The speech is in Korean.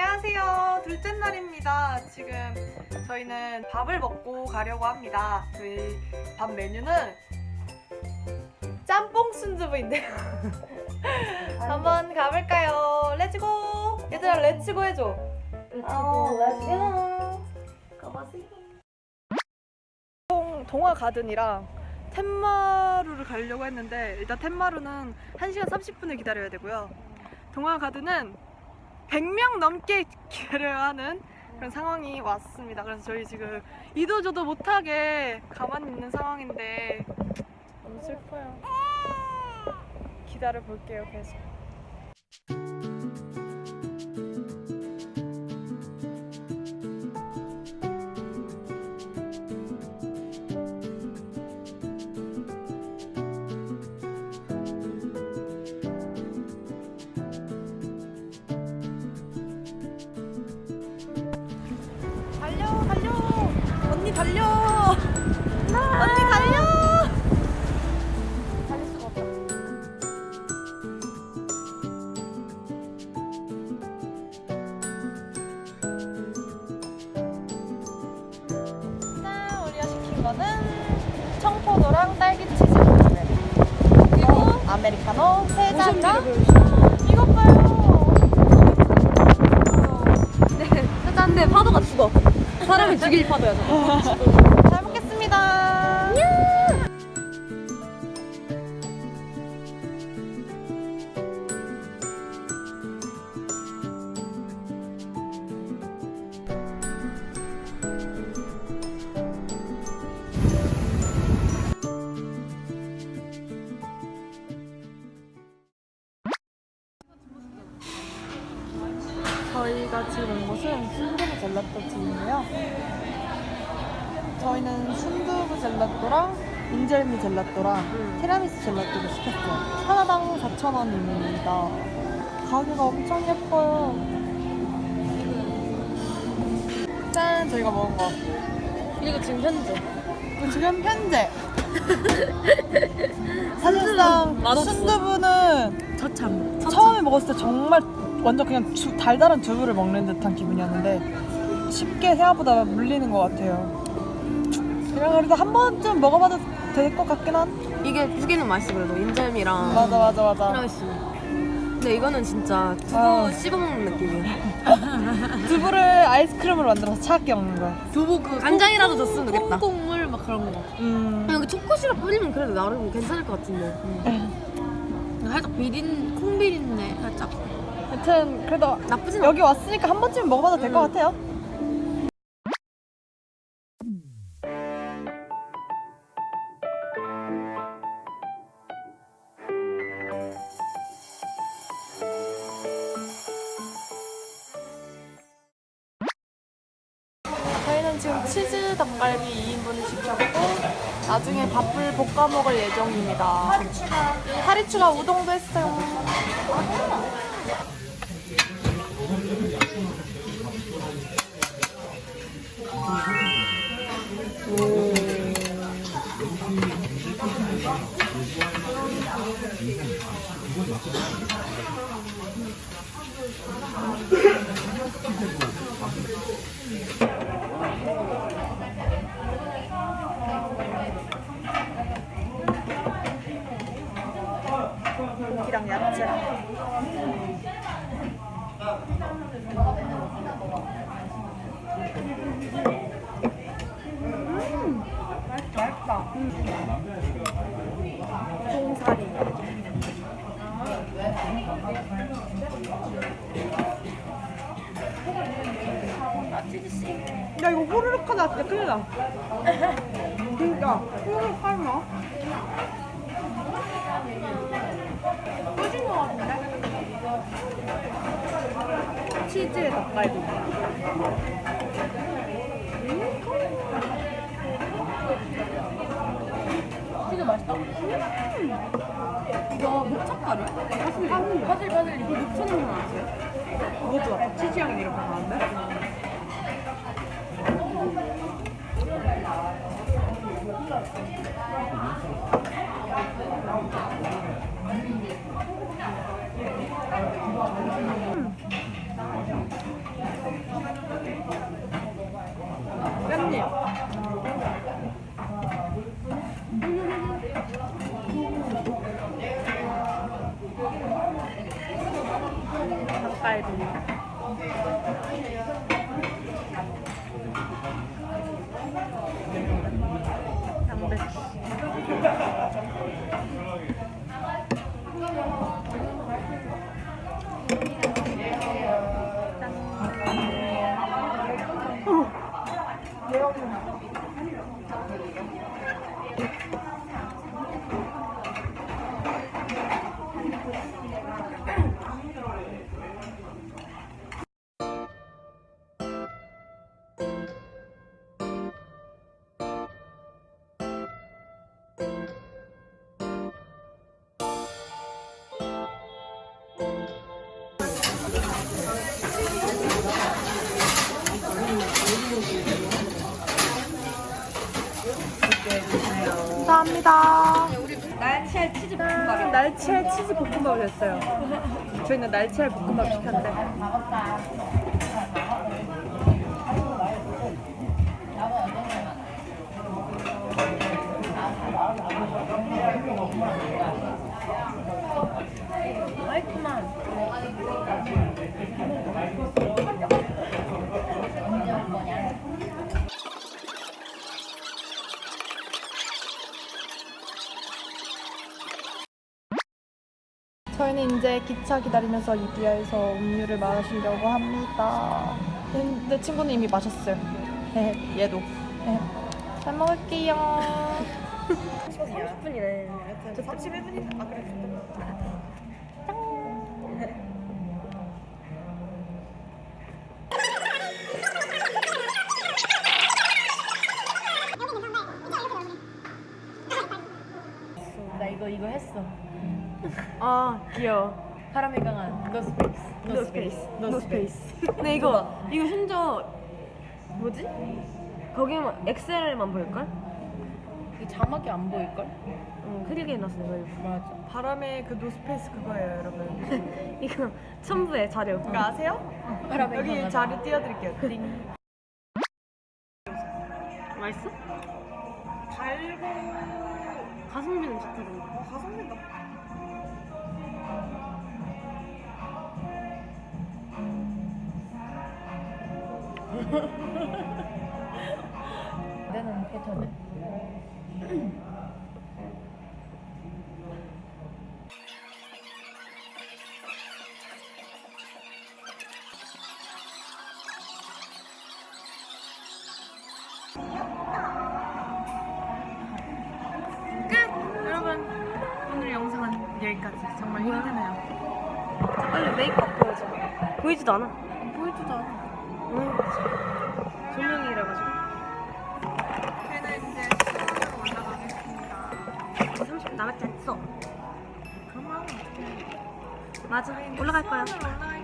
안녕하세요. 둘째 날입니다. 지금 저희는 밥을 먹고 가려고 합니다. 저희 밥 메뉴는 짬뽕 순두부인데요. 한번 가볼까요? 렛츠고! 얘들아 렛츠고 해줘. 어, 동, 동화 가든이랑 텐마루를 가려고 했는데 일단 텐마루는 1시간 30분을 기다려야 되고요. 동화 가든은 100명 넘게 기다려야 하는 그런 상황이 왔습니다. 그래서 저희 지금 이도저도 못하게 가만히 있는 상황인데 너무 슬퍼요. 기다려 볼게요, 계속. 달려! 언니 달려! 달릴 수가 없다. 짠! 우리가 시킨 거는 청포도랑 딸기 치즈 네. 그리고 아메리카노 세 잔과 사람을 죽일 파도야. 저거. 잘 먹겠습니다. 젤라또랑 인절미 젤라또랑 티라미수 젤라또를 시켰어요. 하나당 4,000원입니다. 가게가 엄청 예뻐요. 짠! 저희가 먹은 거. 이거 지금 현재. 지금 현재. 사실상 맛없어. 순두부는 처참. 처음에 먹었을 때 정말 완전 그냥 두- 달달한 두부를 먹는 듯한 기분이었는데 쉽게 생각보다 물리는 것 같아요. 그냥 그래도 한 번쯤 먹어봐도 될 것 같긴 한. 이게 두 개는 맛있어 그래도 인절미랑 맞아 맞아 맞아. 티라미수. 근데 이거는 진짜 두부 아. 씹어먹는 느낌이야. 두부를 아이스크림으로 만들어서 차갑게 먹는 거야. 두부 그 간장이라도 줬으면 좋겠다. 콩국물 막 그런 거. 음. 그냥 그 초코 시럽 뿌리면 그래도 나름 괜찮을 것 같은데. 살짝 비린 콩 비린내 살짝. 하여튼 그래도 나쁘진 않아. 여기 왔으니까 한 번쯤 먹어봐도 될 것 음. 같아요. 치즈 닭갈비 2인분을 시켰고 나중에 밥을 볶아 먹을 예정입니다. 파리추가 우동도 했어요. 야 이거 호루룩 하다 진짜 큰일 나. 진짜 호루룩 하나? 꺼진 거 같은데? 치즈에 닭갈비. 되게 맛있다. 이거 녹차가루? 바질 바질 이거 녹차는 거 아세요? 그것도 약간 치즈 향이 이렇게 나는데? 닭갈비 어. 양배추. 감사합니다. 날치알 치즈 볶음밥이 날치알 치즈 볶음밥을 했어요. 저희는 날치알 볶음밥 시켰는데. 맛있구만. 저희는 이제 기차 기다리면서 이비아에서 음료를 마시려고 합니다. 내 친구는 이미 마셨어요. 네, 얘도. 네. 잘 먹을게요. 30분이네. 저 31분이다. 아, 그래. 나 이거 이거 했어. 아, 귀여워. 사람이 강한 노 스페이스. No space. No space. 근데 이거 이거 현저 뭐지? 거기만 엑셀만 보일걸? 이 자막이 안 보일걸? 응 크게 해놨어 이거 맞아 바람의 그 노스페이스 그거예요, 여러분. 이거 첨부의 자료 그거 아세요? 바람의 여기 강한. 자료 띄워드릴게요. 띵. 맛있어? 달고 가성비는 좋다던데 가성비가 내는 끝! 여러분, 오늘 영상은 여기까지. 정말 힘드네요. 빨리 메이크업 보여줘 보이지도 않아 보여주자. 응 조명이라 가지고 저희는 이제 수원으로 올라가겠습니다. 30분 남았지 않어 그러면 어떻게 맞아 올라갈 거야 올라갈게요.